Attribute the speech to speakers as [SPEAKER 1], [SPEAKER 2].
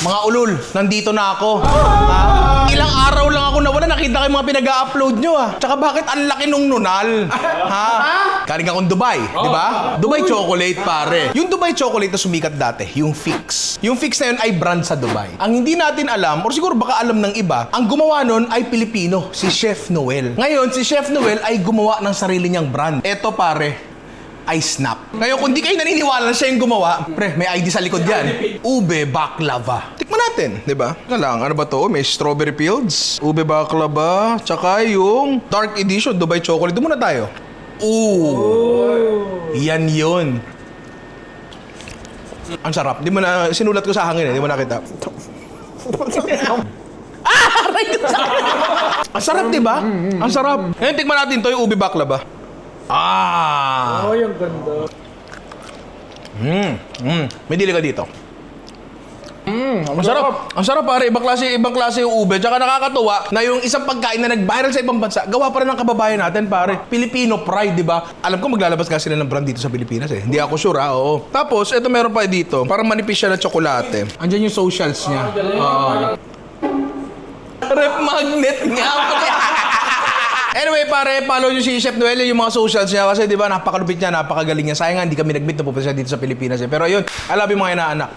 [SPEAKER 1] Mga ulol, nandito na ako. Ha? Ilang araw lang ako nawala, nakita ko mga pinag-upload nyo ah. Tsaka bakit ang laki nung nunal? Ha? Galing akong Dubai, di ba? Dubai chocolate pare. Yung Dubai chocolate na sumikat dati, yung Fix. Yung Fix na yun ay brand sa Dubai. Ang hindi natin alam, or siguro baka alam ng iba, ang gumawa nun ay Pilipino, si Chef Noel. Ngayon, si Chef Noel ay gumawa ng sarili niyang brand. Eto pare, ay Snap. Ngayon, kung di kayo naniniwala na siya yung gumawa, pre, may ID sa likod yan. Ube Baklava. Tikman natin, di ba? Nga lang, ano ba to? May strawberry fields, ube baklava, tsaka yung dark edition, Dubai chocolate. Doon muna tayo. Ooh. Yan yun. Ang sarap. Di mo na, sinulat ko sa hangin eh. Di mo nakita. ah! Aray ko sa Ang sarap, di ba? Ang sarap. Ngayon, tikman natin to yung ube baklava. Ah!
[SPEAKER 2] Oh, yung ganda.
[SPEAKER 1] Mm, mm. May dili ka dito. Mm, ang sarap. Ang sarap pare, ibang klase, ibang klase yung ube. Tsaka nakakatuwa na yung isang pagkain na nag-viral sa ibang bansa, gawa pa rin ng kababayan natin pare. Filipino pride, di ba? Alam ko maglalabas kasi sila ng brand dito sa Pilipinas eh. Hindi ako sure ah, oo. Tapos, ito meron pa dito. Parang manipis siya na tsokolate. Andyan yung socials niya. Oo. Rep magnet nga. Anyway, pare, follow nyo si Chef Noel yung mga socials niya kasi di ba napakalupit niya, napakagaling niya. Sayang nga, hindi kami nag-meet na pupunta siya dito sa Pilipinas eh. Pero yun, I love you mga inaanak.